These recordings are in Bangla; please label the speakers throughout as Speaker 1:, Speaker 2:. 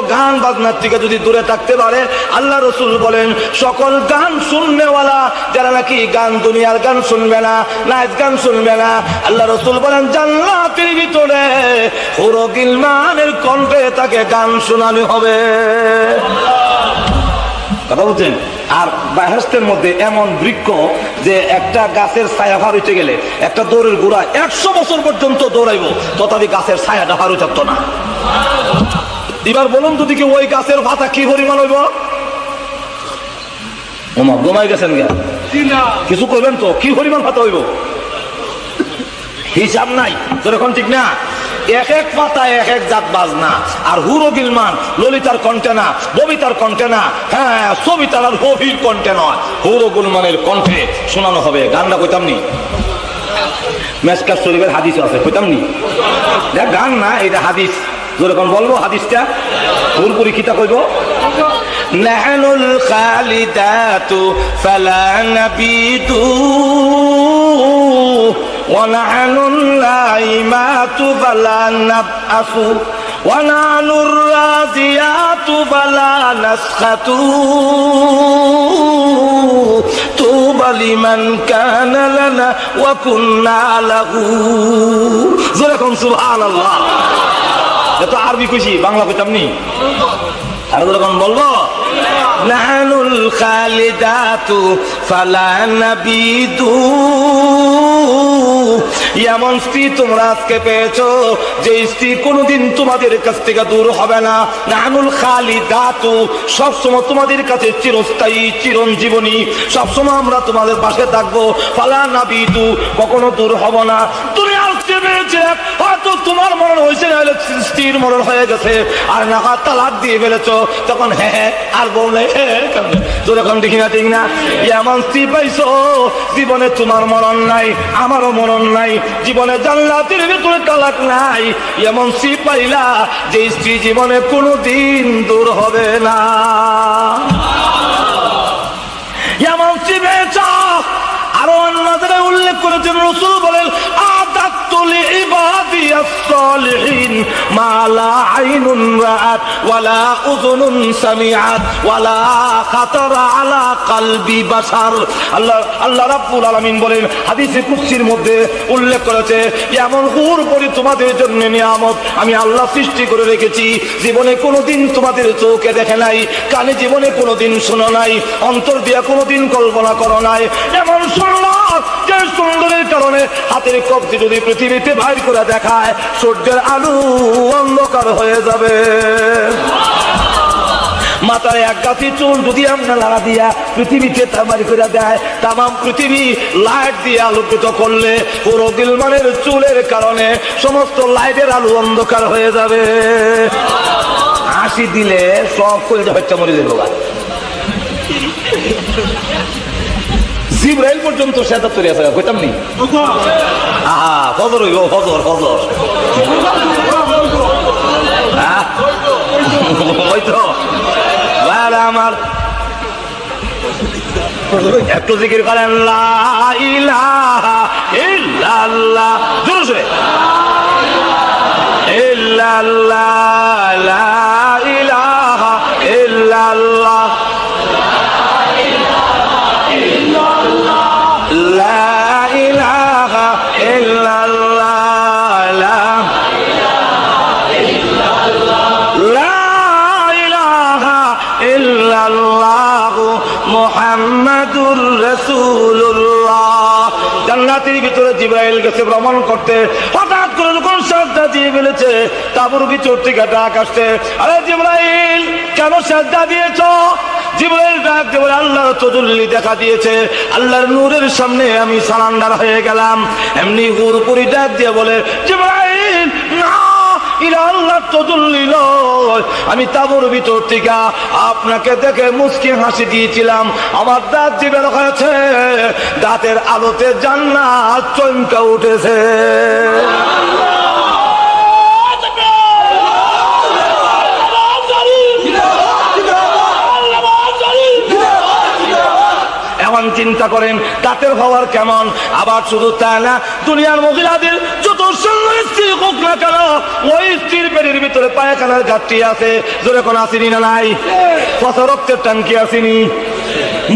Speaker 1: গান বাজনার থেকে যদি দূরে থাকতে পারে, আল্লাহ রসুল বলেন, সকল গান শুননেওয়ালা, যারা নাকি গান দুনিয়ার গান শুনবে না, নাচ গান শুনবে না, আল্লাহ রসুল বলেন, জান্নাতের ভিতরে হুরো গিলমানের কণ্ঠে তাকে গান শোনানো হবে। কথা বলছেন? আর বাহেস্তের মধ্যে এমন বৃক্ষ যে একটা গাছের ছায়া ভার উঠে গেলে একটা দৌড়ের গোড়া একশো বছর পর্যন্ত দৌড়াইব, তথাপি গাছের ছায়াটা ভার উঠাতো না। এবার বলুন তো দিকে ওই গাছের পাতা কি পরিমাণ হইব? ওমা ঘুমাই গেছেন গা। কিছু করবেন তো কি পরিমাণ পাতা হইব? হিসাব নাই তোর এখন ঠিক না? এক এক পাতা এক এক জাত বাজনা আর হুরো গিলমান ললিতার কণ্ঠে না ববিতার কণ্ঠে না হ্যাঁ সবিতার আর গভীর কণ্ঠে নয় হুরো গুলমানের কণ্ঠে শোনানো হবে গানটা কইতাম নি? মেসকার শরীফের হাদিস আছে কইতাম নি? দেখ গান না এটা হাদিস। যেরকম বলবো হাদিসটা পুরপুরি কিতা কইব نحن الخالدات فلا نبيد ونحن النائمات فلا نبعث ونحن الرازيات فلا نسخط طوبى لمن كان لنا وكنا له যেরকম সুবহান আল্লাহ এত আরবি খুশি বাংলা কইতাম নি। আর যখন বলব? নাহানুল খালিদাতু ফালা নাবিদু। এমন স্ত্রী, তোমরা আজকে পেয়েছ যে স্ত্রী কোনোদিন তোমাদের কাছ থেকে দূর হবে না। নাহানুল খালিদাতু সবসময় তোমাদের কাছে চিরস্থায়ী, চিরঞ্জীবনী। সবসময় আমরা তোমাদের পাশে থাকব। ফালা নাবিদু, কখনো দূর হব না। তুমি আজকে পেয়েছে হয়তো তোমার মরণ হয়েছে, নাহলে স্ত্রীর মরণ হয়ে গেছে। আর না তালাক দিয়ে ফেলেছো। তখন হ্যাঁ হ্যাঁ আর বললে হ্যাঁ এখন দেখি না, ঠিক না। এমন স্ত্রী পাইছো, জীবনে তোমার মরণ নাই, আমারও মরণ নাই, জীবনে জান্নাতের ভিতরে তালাক নাই। এমন স্ত্রী পাইলা যে স্ত্রী জীবনে কোনো দিন দূর হবে না। এমন স্ত্রী পেয়েছ, আরও অন্য উল্লেখ করেছেন রসুল বলেন আদাতুল সামিআত ওয়ালা খাতারা আলা কলবি বাশার আল্লাহ আল্লাহ রাব্বুল আলামিন বলেন, হাদিসে কুদসির মধ্যে উল্লেখ করেছে, এমন হুর তোমাদের জন্য নিয়ামত আমি আল্লাহ সৃষ্টি করে রেখেছি। জীবনে কোনোদিন তোমাদের চোখে দেখে নাই, কানে জীবনে কোনোদিন শোনো নাই, অন্তর দিয়া কোনোদিন কল্পনা করো নাই। এমন সুন্দর যে সুন্দরের কারণে হাতের কবজি যদি পৃথিবীতে বাইর করে দেখায়, সূর্যের আলু অন্ধকার হয়ে যাবে। মাথায় এক গাছি চুল যদি আমরা লাড়া দিয়া পৃথিবীতে তামারি করে দেয়, তামাম পৃথিবী লাইট দিয়ে আলোকিত করলে পুরো গিলমানের চুলের কারণে সমস্ত লাইটের আলো অন্ধকার হয়ে যাবে। হাসি দিলে সব কলজা হচ্ছে মরে যাবে জিব্রাইল পর্যন্ত সেটা তৈরি আছে কইতাম নি? আহা, ফজর হইব, ফজর ফজর। হ্যাঁ? আমার। একটু জিকির করেন রাসূলুল্লাহ। জান্নাতের ভিতরে জিব্রাইল গেছে ভ্রমণ করতে। হঠাৎ করে যখন শ্রদ্ধা দিয়ে ফেলেছে, তাবুর ভিতর থেকে ডাক আসছে, আরে জিব্রাইল, কেন শ্রদ্ধা দিয়েছ? জিব্রাইল ডাক দিয়ে বলে, আল্লাহর তজল্লি দেখা দিয়েছে। আল্লাহর নূরের সামনে আমি সালান্ডার হয়ে গেলাম। এমনি হুরপুরি ডাক দিয়ে বলে, জিব্রাইল না ইরা আল্লাহ তজল্লি নয় আমি তাবুর ভিতর থেকে আপনাকে দেখে মুসকি হাসি দিয়েছিলাম। আমার দাঁত জিবে হয়েছে, দাঁতের আলোতে জান্নাত চমকা উঠেছে। এখন চিন্তা করেন তাঁতের হওয়ার কেমন? আবার শুধু তাই না, দুনিয়ার মহিলাদের যত স্ত্রী হোক না কেন, ওই স্ত্রীর পেটের ভিতরে পায়খানার ঘাটতি আছে। জোরে কোন আসেনি না নাই? কত রক্তের টাঙ্কি আসেনি।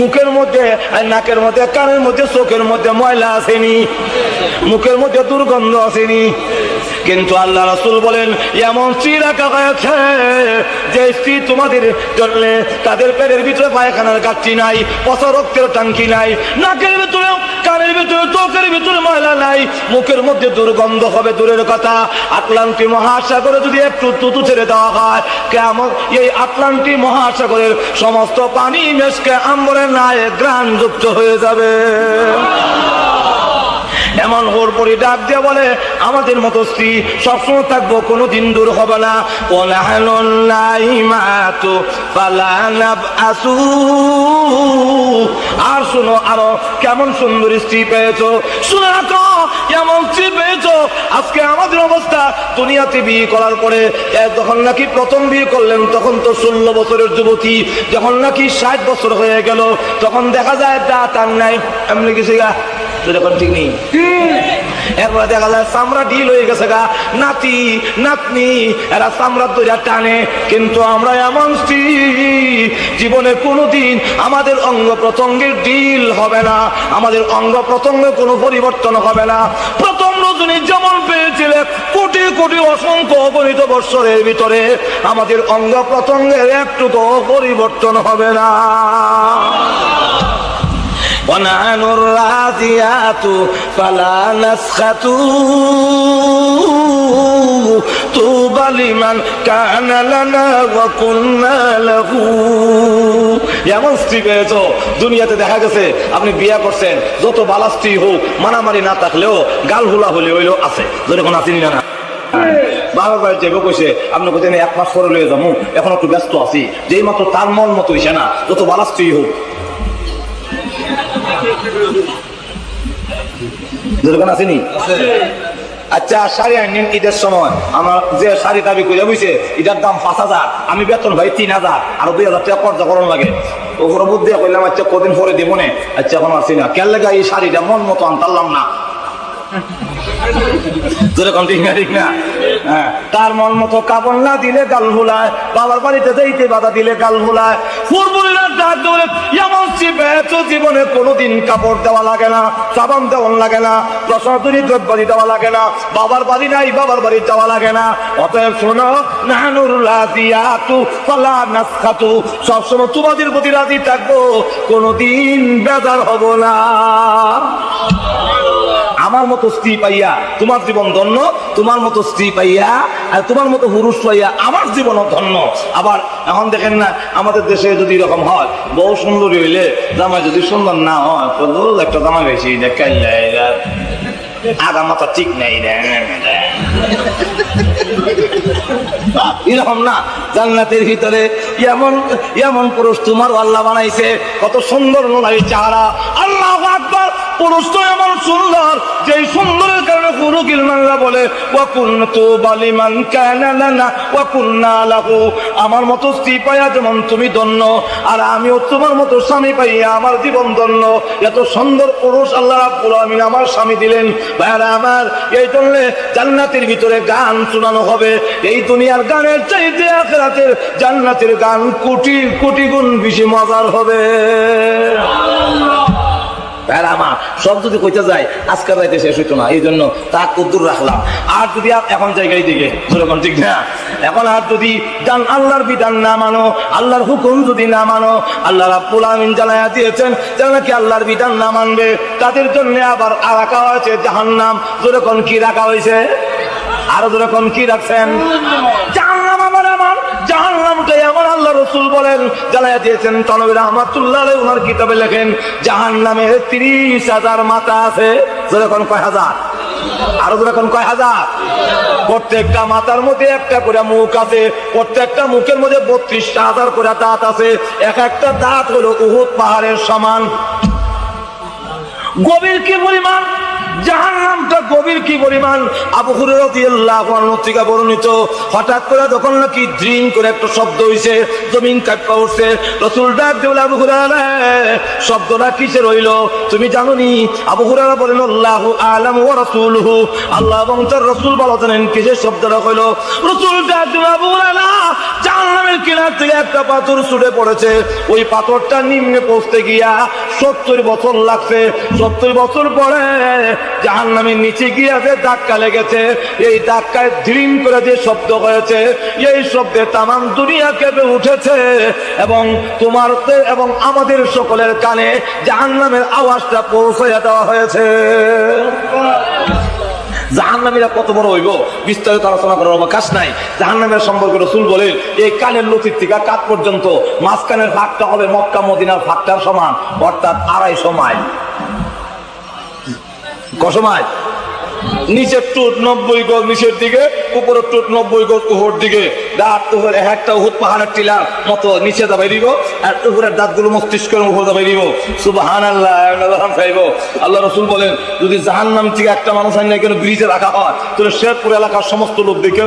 Speaker 1: মুখের মধ্যে নাকের মধ্যে, কানের মধ্যে, চোখের মধ্যে ময়লা আসেনি। মুখের মধ্যে দুর্গন্ধ আসেনি। কিন্তু আল্লাহ রাসূল বলেন, এমন স্ত্রী রাখা হয়েছে, যে স্ত্রী তোমাদের জন্য তাদের পেটের ভিতরে পায়খানার গাছটি নাই, পচা রক্তের টাঙ্কি নাই, নাকের ভিতরে, কানের ভিতরে, চোখের ভিতরে ময়লা নাই, মুখের মধ্যে দুর্গন্ধ হবে দূরের কথা। আটলান্টি মহাসাগরে যদি একটু তুতু ছেড়ে দেওয়া হয়, কেমন এই আটলান্টি মহাসাগরের সমস্ত পানি মেশকে আম্বরের নায়ে গ্রাণ যুক্ত হয়ে যাবে। এমন ওর পরি ডাক দিয়ে বলে, আমাদের মতো স্ত্রী সবসময় থাকব কোনো দিন দূর হবে না। আর শুনো, আরও কেমন সুন্দর স্ত্রী পেয়েছ। শুনে রাখো এমন স্ত্রী পেয়েছ? আজকে আমাদের অবস্থা দুনিয়াতে বিয়ে করার পরে যখন নাকি প্রথম বিয়ে করলেন, তখন তো ষোলো বছরের যুবতী, যখন নাকি ষাট বছর হয়ে গেল, তখন দেখা যায় তা তার নাই। এমনি কিছু যখন ঠিক নেই। এরপরে দেখা যায় চামড়া ঢিল হয়ে গেছে গা। নাতি, নাতনি, এরা চামড়া টানে। কিন্তু আমরা এমন স্ত্রী, জীবনে কোনোদিন আমাদের অঙ্গ প্রত্যঙ্গের ডিল হবে না। আমাদের অঙ্গ প্রত্যঙ্গে কোনো পরিবর্তন হবে না। প্রথম রজনী যেমন পেয়েছিলেন কোটি কোটি অসংখ্য অগণিত বৎসরের ভিতরে আমাদের অঙ্গ প্রত্যঙ্গের একটুকু পরিবর্তন হবে না। ونحن الراديات فلا نسخة طوبى لمن كان لنا وكنا له এমন স্ত্রী পেয়েছো দুনিয়াতে দেখা গেছে আপনি বিয়া করছেন যত বালা স্ত্রী হোক মারামারি না থাকলেও গাল হুলা হলে হইলেও আছে যদি কোনো আসেনি না বাবার বাড়ি যাবো কইছে আপনি কোথায় এক মাস পরে লয়ে যাবো এখন একটু ব্যস্ত আছি যেই মাত্র তার মন মতো হইছে না যত বালা স্ত্রী হোক দোকান আসেনি আচ্ছা শাড়ি আনিন ঈদের সময়। আমার যে শাড়ি দাবি করে বুঝছে এটার দাম পাঁচ হাজার। আমি বেতন ভাই তিন হাজার। আর দুই হাজার টাকা খরচা করানো লাগে। ওপরে বুদ্ধি করলাম আচ্ছা কদিন পরে দেবো নে? আচ্ছা এখন আসি না কেন লেগে এই শাড়িটা? মন মতো আনতারলাম না। যেরকম ঠিক না ঠিক না। তার মন মতো কাপড় না দিলে গাল ভুলায়, বাবার বাড়িতে যাইতে বাধা দিলে গাল ভুলায়। ফুরবুলিরা ডাক এমন জীবনে কোনোদিন কাপড় দেওয়া লাগে না, সাবান দেওয়ান লাগে না প্রসাদনী দ্রব্যাদি দেওয়া লাগে না, বাবার বাড়ি নাই, বাবার বাড়ি যাওয়া লাগে না। অতএব শোনো নানুর রাজিয়াতু ফালা নাসখাতু, সবসময় তোমাদের প্রতি রাজি থাকব, কোনোদিন বেজার হব না। আমার মতো স্ত্রী পাইয়া তোমার জীবন ধন্য, তোমার মতো স্ত্রী পাইয়া আর তোমার মতো পুরুষ পাইয়া আমার জীবনও ধন্য। আবার এখন দেখেন না, আমাদের দেশে যদি এরকম হয় বহু সুন্দরী হইলে জামাই যদি সুন্দর না হয় একটা জামাই বেশি আগা মাথা ঠিক নেই এরকম না, জান্নাতের ভিতরে এমন এমন পুরুষ তোমার আল্লাহ বানাইছে, কত সুন্দর চেহারা, আল্লাহ এমন বলে তো বালিমান লাহু। আমার মতো স্ত্রী পাইয়া যেমন তুমি ধন্য, আর আমিও তোমার মতো স্বামী পাইয়া আমার জীবন ধন্য। এত সুন্দর পুরুষ আল্লাহ আমিন আমার স্বামী দিলেন। ভাইরা আমার, এই জন্য জান্নাতের ভিতরে গান শোনানো হবে। এই দুনিয়ার গানের চাইতে আখেরাতের জান্নাতের গান কোটি কোটি গুণ বেশি মজার হবে। আমার সব যদি কইতে যায়, আজকের রাইতে শেষ হইতো না, এই জন্য তা কদ্দুর রাখলাম। আর যদি এখন জায়গায় দিকে ঠিক না? এখন আর যদি আল্লাহর বিধান না মানো, আল্লাহর হুকুম যদি না মানো, আল্লাহ রাব্বুল আমিন জানায়া দিয়েছেন, যারা নাকি আল্লাহর বিধান না মানবে, তাদের জন্য আবার রাখা হয়েছে জাহান্নাম। যেরকম কি রাখা হয়েছে? আরও যেরকম কি রাখছেন? জাহান্নামটাই আমার আল্লাহ রসুল বলেন, জানাইয়া দিয়েছেন, তনবী রহমাতুল্লাহ ওনার কিতাবে লেখেন, জাহান্নামের তিরিশ হাজার মাথা আছে যেরকম কয় হাজার? আরও যেরকম কয় হাজার? প্রত্যেকটা মাথার মধ্যে একটা করে মুখ আছে, প্রত্যেকটা মুখের মধ্যে বত্রিশটা হাজার করে দাঁত আছে, এক একটা দাঁত হলো উহুদ পাহাড়ের সমান। গভীর কি পরিমাণ? জাহান্নামটা গভীর কি পরিমাণ? আবু থেকে বর্ণিত। হঠাৎ করে যখন নাকি ড্রিং করে একটা শব্দ হইছে, জমিন কাঁপা উঠছে, রাসূল ডাক দিল আবু শব্দটা কিসের হইল? তুমি জানো নি আবু হুরায়রা বলেন, আল্লাহু আলাম ওয়া রাসূলুহু। আল্লাহ এবং তার রাসূল ভালো জানেন কিসের শব্দটা হইল। রাসূল ডাক দিল আবু হুরায়রা, জাহান্নামের কিনার থেকে একটা পাথর ছুটে পড়েছে। ওই পাথরটা নিম্নে পৌঁছতে গিয়া সত্তর বছর লাগছে। সত্তর বছর পরে জাহান নামের নিচে গিয়ে যে ধাক্কা লেগেছে। এই ধাক্কায় ধীরিম করে যে শব্দ হয়েছে, এই শব্দে তামাম দুনিয়া কেঁপে উঠেছে। এবং তোমার এবং আমাদের সকলের কানে জাহান নামের আওয়াজটা পৌঁছে দেওয়া হয়েছে। জাহান্নামীরা কত বড় হইব? বিস্তারিত আলোচনা করার অবকাশ নাই। জাহান্নামের সম্পর্কে রসুল বলেন, এই কানের লতির থেকে কাত পর্যন্ত মাঝখানের ভাগটা হবে মক্কা, মদিনার ভাগটার সমান, অর্থাৎ আড়াইশো মাইল। কসমায়। নিচের টুট নব্বই গজ, নিচের দিকে, উপরের টুট নব্বই গজ উপর দিকে। দাঁত এক একটা উহুদ পাহাড়ের টিলার মতো নিচে দাবাই দিব, আর উপরের দাঁতগুলো মস্তিষ্কের উপর দাবাই দিব। সুবাহান আল্লাহ খাইব। আল্লাহ রসুল বলেন, যদি জাহান নাম থেকে একটা মানুষ আইন কেন ব্রিজে রাখা হয়, তাহলে শেরপুর এলাকার সমস্ত লোক দেখে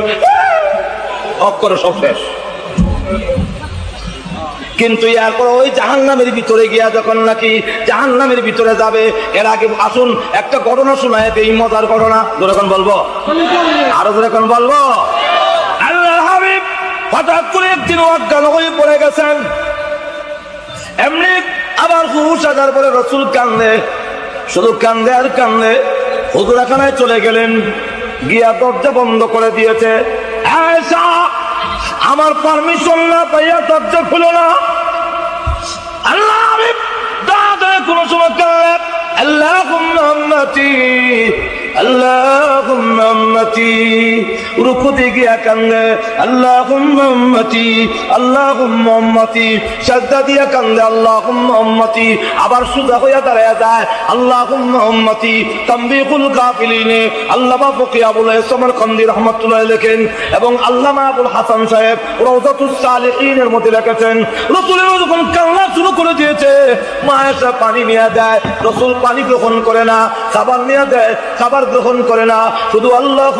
Speaker 1: অফ করে সব শেষ। কিন্তু এরপর ওই জাহান্নামের ভিতরে গিয়া যখন নাকি জাহান্নামের ভিতরে যাবে এর আগে আসুন একটা ঘটনা শোনায় এই মজার ঘটনা। যখন বলব? আরও যখন বলব? হঠাৎ করে একদিন অজ্ঞান হয়ে পড়ে গেছেন। এমনি আবার হুশ আসার পরে রসুল কান্দে শুধু কান্দে আর কান্দে হুজুরাখানায় চলে গেলেন। গিয়া দরজা বন্ধ করে দিয়েছে। আয়েশা, আমার পারমিশন না পাইয়া দরজা খুলো না। আল্লাহ আমি দাদা কোন সময় আল্লাহ আল্লাহ আল্লাহ আল্লাহ উম্মতি আবার সুজা হইয়া দাঁড়ায় যায় আল্লাহ উম্মতি তাম্বিকুল কাফিলিনে আল্লাহ বাবুকে আবুল ইসলামের কন্দি রহমতুল্লাহ লেখেন, এবং আল্লামা আবুল হাসান সাহেব রওজাতুস সালেহিনের মধ্যে লিখেছেন, রসুলের যখন কান্না শুরু করে দিয়েছে, মা এসে পানি নিয়ে দেয়, রসুল পানি গ্রহণ করে না খাবার নিয়ে দেয় খাবার গ্রহণ করে না। শুধু আল্লাহ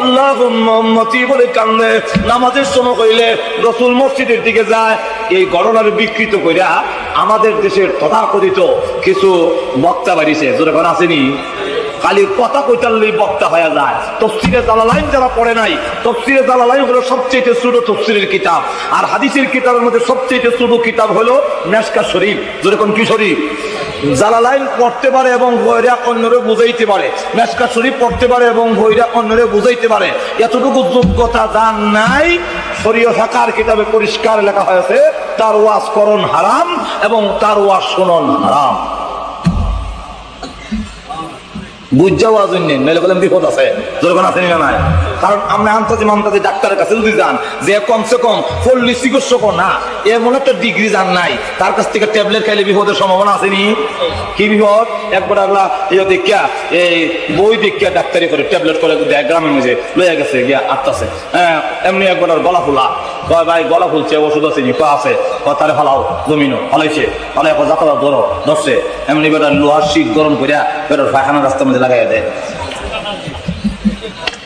Speaker 1: আল্লাহ বলে কান্দে। নামাজের সময় হইলে রসুল মসজিদের দিকে যায়, এই ঘটনার বিকৃত কইরা আমাদের দেশের তথাকথিত কিছু বক্তা বাড়িছে। যেরকম আসেনি খালি কথা কইতাল্লেই বক্তা হয়ে যায়। তফসিরে জালালাইন যারা পড়ে নাই, তফসিরে জালালাইন হলো সবচেয়ে ছোট তফসিরের কিতাব। আর হাদিসের কিতাবের মধ্যে সবচেয়ে ছোট কিতাব হলো মেশকা শরীফ। যেরকম কি শরীফ? জালালাইন পড়তে পারে এবং বইরা অন্যরে বুঝাইতে পারে। মেশকা শরীফ পড়তে পারে এবং বইরা অন্যরে বুঝাইতে পারে। এতটুকু যোগ্যতা যার নাই, শরীয় থাকার কিতাবে পরিষ্কার লেখা হয়েছে, তার ওয়াজ করণ হারাম এবং তার ওয়াজ শোনন হারাম। বুঝ যাওয়া বলেন বিপদ আছে। যখন আছে নাই? কারণ আমরা আন্তাজি মান্তাজি ডাক্তারের কাছে যদি যান, যে কমসে কম পল্লী চিকিৎসক না, এমন একটা ডিগ্রি যান নাই, তার কাছ থেকে ট্যাবলেট খাইলে বিপদের সম্ভাবনা আসেনি কি বিপদ? একবার আল্লাহ এই দেখিয়া, এই বই দেখিয়া ডাক্তারি করে ট্যাবলেট করে দেয় গ্রামের মধ্যে লইয়া গেছে, গিয়া আটটাছে হ্যাঁ এমনি একবার আর গলা ফুলা কয়, ভাই গলা ফুলছে ওষুধ আছে নি? কয়, আছে। কয়, তারে ফালাও, জমিনও ফালাইছে। ফালাই যাতায়াত ধরো, ধরছে। এমনি বেটার লোহার শীত গরম করিয়া বেটার পায়খানা রাস্তার মধ্যে লাগাইয়া দেয়।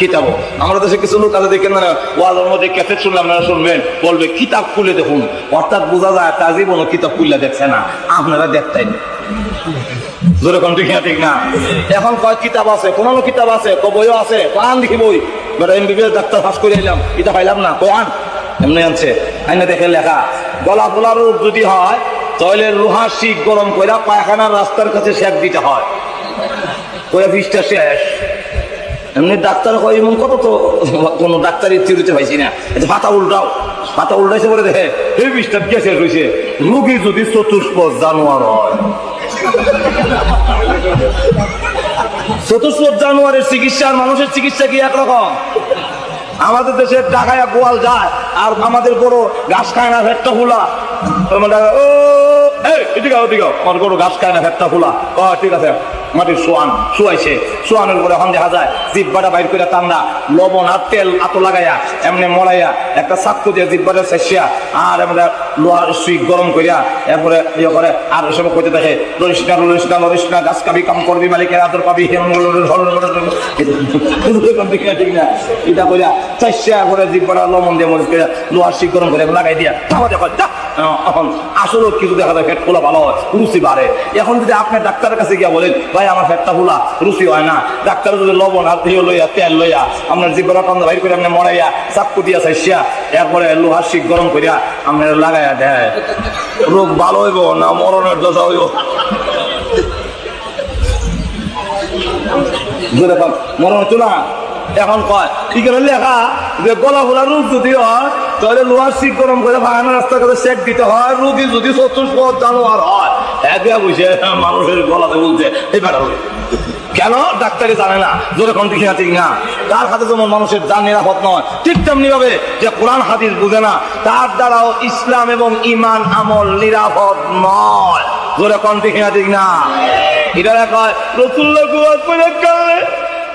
Speaker 1: কিতাব আমরা দেশে কিছু লোক আছে, দেখেন না ওয়াজের মধ্যে ক্যাসেট শুনলে আপনারা শুনবেন, বলবে, কিতাব খুলে দেখুন। অর্থাৎ বোঝা যায় তার জীবনও কিতাব খুললে দেখছে না, আপনারা দেখতেন। যেরকম ঠিক ঠিক না? এখন কয় কিতাব আছে? কোন কিতাব আছে ক বইও আছে? কোরআন দেখি বই। বেটা এমবিবিএস ডাক্তার পাস করে এলাম। এটা পাইলাম না, কোরআন? এমনি আনছে। আইনা দেখে লেখা, গলা ফোলার রোগ যদি হয় তাহলে লোহার শিখ গরম কইরা পায়খানার রাস্তার কাছে শেক দিতে হয়। কইরা বিষটা শেষ। এমনি ডাক্তার কয় এমন কত তো? কোনো ডাক্তারের চিরুতে পাইছি না। এটা পাতা উল্টাও পাতা উল্টাইছে বলে দেখে এই বিষটা কে শেষ হয়েছে রুগী যদি চতুষ্প জানোয়ার হয়। চতুষ্প জানুয়ারের চিকিৎসা আর মানুষের চিকিৎসা কি একরকম? আমাদের দেশে ডাকায়া গোয়াল যায় আর আমাদের গরু ঘাস খায় না ভেটটা ফুলা। মানে, ও এই এদিকে আও। আমার গরু ঘাস খায় না ভেটটা ফুলা। ঠিক আছে। মাটির সোয়ান শুয়াইছে। সোয়ানের উপরে এখন দেখা যায়, জিব্বাটা বাইর করে টান্না লবণ আর তেল আতো লাগাইয়া, এমনি মলাইয়া একটা চাক্কু দিয়ে জিব্বাটা শেষিয়া আর এমনি লোহার সুই গরম করিয়া এরপরে ইয়ে করে আর এসব না লরিস না লরিস না গাছ কাবি কাম করবি, মালিকের আদর পাবি ঠিক না এটা করিয়া চাইশা করে জিব্বাটা লবণ দিয়ে মরিচ করে লোহার সুই গরম করে লাগাই দিয়া তাও দেখো এখন আসলে কিছু দেখা যায় ফ্যাট খোলা ভালো হয়, রুচি বাড়ে। এখন যদি আপনি ডাক্তারের কাছে গিয়া বলেন, ভাই, আমার ফ্যাটটা খোলা রুচি হয় না। ডাক্তার যদি লবণ আর দিয়ে লইয়া, তেল লইয়া, আপনার জিব্বাটা টান্দা বাইর করে আপনি মরাইয়া চাক্কু দিয়া চাইছিয়া এরপরে লোহার শিক গরম করিয়া আপনার রোগ ভালো হইব না মরণের দশা হইব। মরণ হতো না? এখন কয় আছে, লেখা, যে গলা ফোলা রোগ যদি হয়, তাহলে লোহার শিক গরম করে ভাঙানো রাস্তার করে সেক দিতে হয় রুগী যদি সত্তর পথ জানোয়ার হয়। একদিয়া বুঝে মানুষের গলাতে বলছে, এই বেটা কেন? ডাক্তারে জানে না, জোরে কোন ঠিক ঠিক না তার হাতে যেমন মানুষের যান নিরাপদ নয়, ঠিক তেমনি ভাবে যে কোরআন, হাদিস বুঝে না, তার দ্বারাও ইসলাম এবং ইমান আমল নিরাপদ নয়। জোরে কোন ঠিক ঠিক না এটা কয়, রসুল্লাহ গুয়ার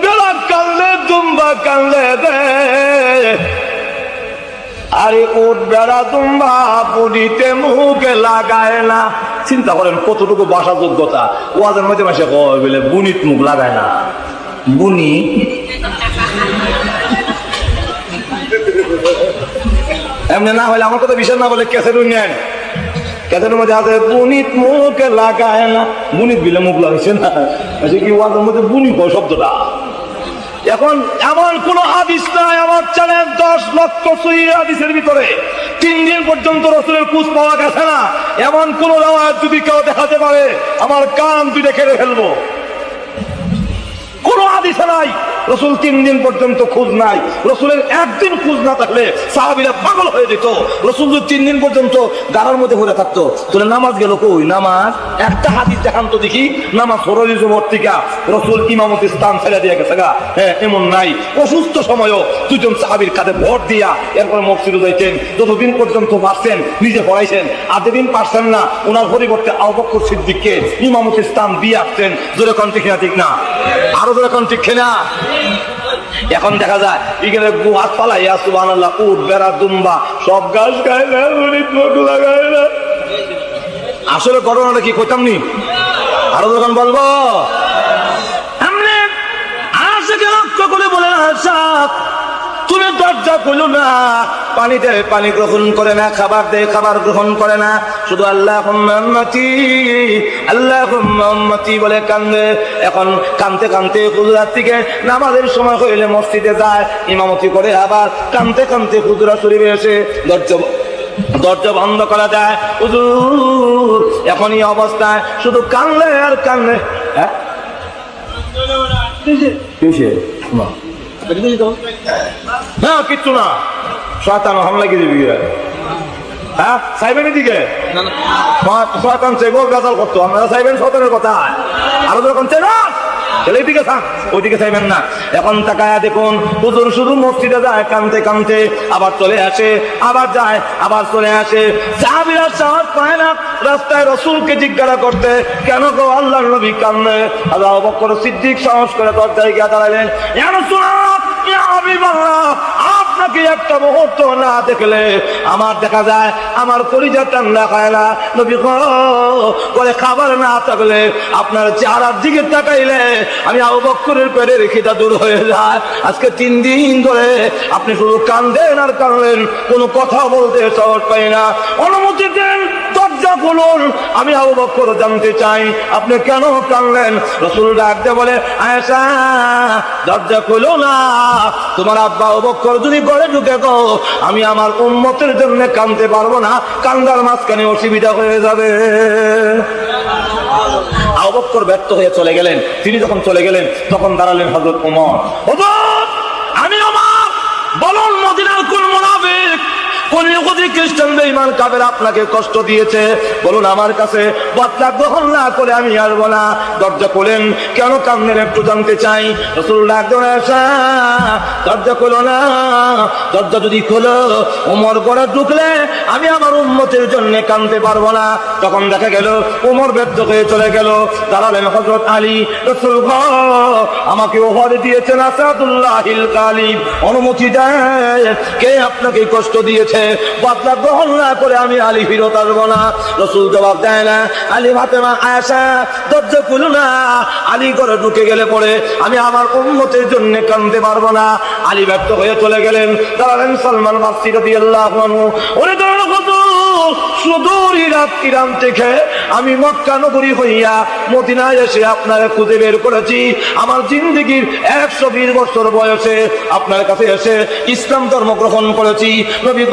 Speaker 1: করে কানলে দুম্বা কানলে দে। আরে উঠ বেড়া দুম্বা, পুরিতে মুখে লাগায় না। চিন্তা করেন কতটুকু বাসা যোগ্যতা। ওয়াজের মধ্যে মাসে কয় বলে, বুনিত মুখ লাগায় না। বুনি? এমনি না হলে আমার কথা বিশ্বাস না বলে কেসের নেন কেসের মধ্যে আছে বুনিত মুখে লাগায় না। বুনিত বিলে মুখ লাগছে না। আচ্ছা কি ওয়াদের মধ্যে বুনি শব্দটা? এখন এমন কোন হাদিস নাই আমার চ্যানেল দশ লক্ষ সহি হাদিসের ভিতরে। তিন দিন পর্যন্ত রসুলের কুচ পাওয়া গেছে না। এমন কোন রাওয়ায় যদি কেউ দেখাতে পারে, আমার কান দুইটা কেড়ে ফেলব। কোনো আদিসে নাই। রসুল তিন দিন পর্যন্ত খোঁজ নাই। রসুলের একদিন খোঁজ না থাকলে সাহাবিরা পাগল হয়ে যেত। রসুল যদি তিন দিন পর্যন্ত গাড়ার মধ্যে ঘুরে থাকতো, তাহলে নামাজ গেল কই? নামাজ? একটা হাদিস দেখান তো দেখি। নামাজ সরলি ভর্তিকা রসুল ইমামতি স্থান ছেড়ে দিয়ে গেছে গা। হ্যাঁ এমন নাই। অসুস্থ সময়ও দুজন সাহাবির কাঁধে ভোট দিয়া এরপর মসজিদে যাইতেন। যতদিন পর্যন্ত পারছেন, নিজে পড়াইছেন। আর যেদিন পারছেন না, ওনার পরিবর্তে আবক্কর সিদ্দিককে ইমামতি স্থান দিয়ে আসতেন জোরে কন ঠিক না ঠিক না? আরও জোরে এখন ঠিক না। এখন দেখা যায় এখানে গুহাত পালাই আসু বানাল্লা উঠ, বেড়া, দুম্বা, সব গাছ খায় না আসলে ঘটনাটা কি করতাম নি? আরও যখন বলব লক্ষ্য করে বলে তুমি দরজা খুলো না। পানিতে পানি গ্রহণ করে না খাবার দেয় খাবার গ্রহণ করে না। শুধু আল্লাহ আল্লাহ বলে কান্দে। এখন কানতে কানতে হুজুরার থেকে নামাজের সময় হইলে মসজিদে যায় ইমামতি করে আবার কানতে কানতে হুজুরা শরীরে এসে দরজা দরজা বন্ধ করা যায়। হুজুর এখন এই অবস্থায় শুধু কানলে আর কানলে হ্যাঁ? না। না কিচ্ছু না। শয়তান হামলা কি দিবি হ্যাঁ? সাইবেনের দিকে শয়তান সেগো গাজাল করতো। আপনারা চাইবেন শয়তানের কথা। আরও যখন চেনা তাহলে এইদিকে থাক। ওইদিকে চাইবেন না। এখন তাকায়া দেখুন হুজুর শুধু মসজিদে যায় কানতে কানতে আবার চলে আসে আবার যায় আবার চলে আসে। সাহাবিরা সাহস পায় না রাস্তায় রসুলকে জিজ্ঞাসা করতে কেন গো আল্লাহ নবী কান্দে আল্লাহ বকর সিদ্দিক সাহস করে দরজায় গিয়ে দাঁড়ালেন আপনাকে একটা মুহূর্ত না দেখলে আমার দেখা যায় আমার পরিচয় ঠান্ডা খায় না। নবী খাবার না থাকলে আপনার চেহারার দিকে তাকাইলে আমি আবু বক্করের পেটে রেখিটা দূর হয়ে যায়। আজকে তিন দিন ধরে আপনি শুধু কান্দেন আর কানলেন কোনো কথা বলতে সাহস পাই না। অনুমতি দেন দরজা খুলুন আমি আবু বক্কর জানতে চাই, আপনি কেন কানলেন রসুল ডাকতে বলে, আয়েশা দরজা খুলো না। তোমার আব্বা আবু বক্কর যদি ঘরে ঢুকে গো, আমি আমার উম্মতের জন্য কানতে পারব না। কান্দার মাঝখানে অসুবিধা হয়ে যাবে। আবক্কর ব্যর্থ হয়ে চলে গেলেন। তিনি যখন চলে গেলেন, তখন দাঁড়ালেন হজরত ওমর হজরত আমি আমার বলুন মদিনার কোন মোনাফিক কোন ইহুদি খ্রিস্টান বেঈমান কাবের আপনাকে কষ্ট দিয়েছে? বলুন আমার কাছে বদলা গ্রহণ না করে আমি আসব না দরজা খোলেন। কেন কান্দের একটু জানতে চাই। রসুল্লাহ দরজা খোলো না। দরজা যদি খোলো, উমর করে ঢুকলে আমি আমার উন্মতের জন্য কানতে পারব না। তখন দেখা গেল, উমর ব্যর্থ হয়ে চলে গেল। দাঁড়ালেন হজরত আলী। রসুল আমাকে ওহর দিয়েছেন আসাদুল্লাহ কালিব। অনুমতি দেয় কে আপনাকে কষ্ট দিয়েছে? বদলা গ্রহণ না করে আমি আলী ফিরত আসব না। রসুল জবাব দেয় না, আলী ফাতেমা আয়সা দরজা খুলু না। আলী করে ঢুকে গেলে পরে আমি আমার উন্নতির জন্য কানতে পারব না। আলী ব্যর্থ হয়ে চলে গেলেন। দাঁড়ালেন সলমান মাসি দিয়ে আল্লাহ ওরে দাঁড়ানো সুদূর ইরাক ইরান থেকে। আমি মক্কা নগরী হইয়া মদিনায় এসে আপনার খুঁজে বের করেছি। আমার জিন্দগির একশো বিশ বছর বয়সে আপনার কাছে এসে ইসলাম ধর্ম গ্রহণ করেছি। নবী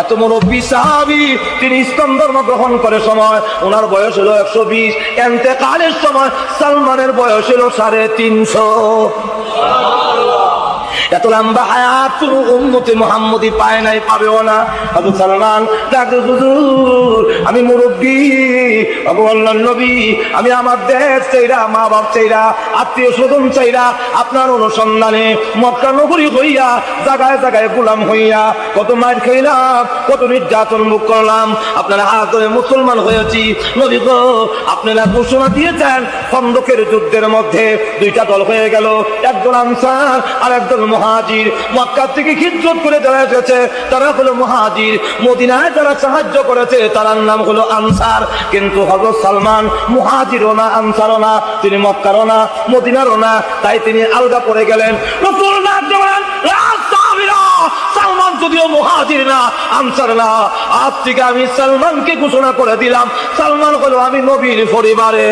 Speaker 1: এত মুরব্বী সাহাবি, তিনি ইসলাম ধর্ম গ্রহণ করে সময় ওনার বয়স হলো একশো বিশ। এতেকালের সময় সালমানের বয়স হলো সাড়ে তিনশো। এত লম্বা হায়াত কোনো উন্মতি মোহাম্মদি পায় নাই, পাবেও না। আবু সালমান ডাক্তার হুজুর, আমি মুরব্বী ভগবান নবী, আমি আমার দেশ চাইরা মা বাপ চাইরা, আত্মীয় স্বজন চাইরা, আপনার অনুসন্ধানে মক্কা নগরী হইয়া জায়গায় জায়গায় গোলাম হইয়া, কত মার খাইলাম, কত নির্যাতন মুখ করলাম, আপনার হাত ধরে মুসলমান হয়েছি। নবী গো আপনারা ঘোষণা দিয়েছেন, খন্দকের যুদ্ধের মধ্যে দুইটা দল হয়ে গেল, একজন আনসার আর একজন মহাজির মক্কা থেকে খিজ্জত করে যারা এসেছে, তারা হলো মহাজির। মদিনায় যারা সাহায্য করেছে তার নাম হলো আনসার। কিন্তু হজরত সালমান মহাজিরও না, আনসারও না, তিনি মক্কারও না, মদিনারও না, তাই তিনি আলগা পড়ে গেলেন। সালমান যদিও মহাজির না, আনসার না, আজ থেকে আমি সালমানকে ঘোষণা করে দিলাম। সালমান হলো আমি নবীর পরিবারে।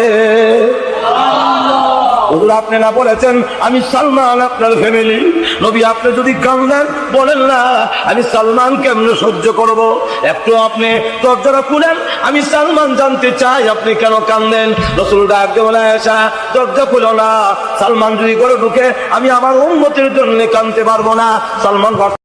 Speaker 1: আপনি না বলেছেন, আমি সালমান আপনার ফ্যামিলি নবী, আপনি যদি কান্দেন বলেন না, আমি সালমান কেমনে সহ্য করব? একটু আপনি দরজাটা খুলেন, আমি সালমান জানতে চাই, আপনি কেন কান্দেন? রসুল ডাকতে বলে আসা দরজা খুলো না। সালমান যদি করে ঢুকে, আমি আমার উন্নতির জন্য কানতে পারব না। সালমান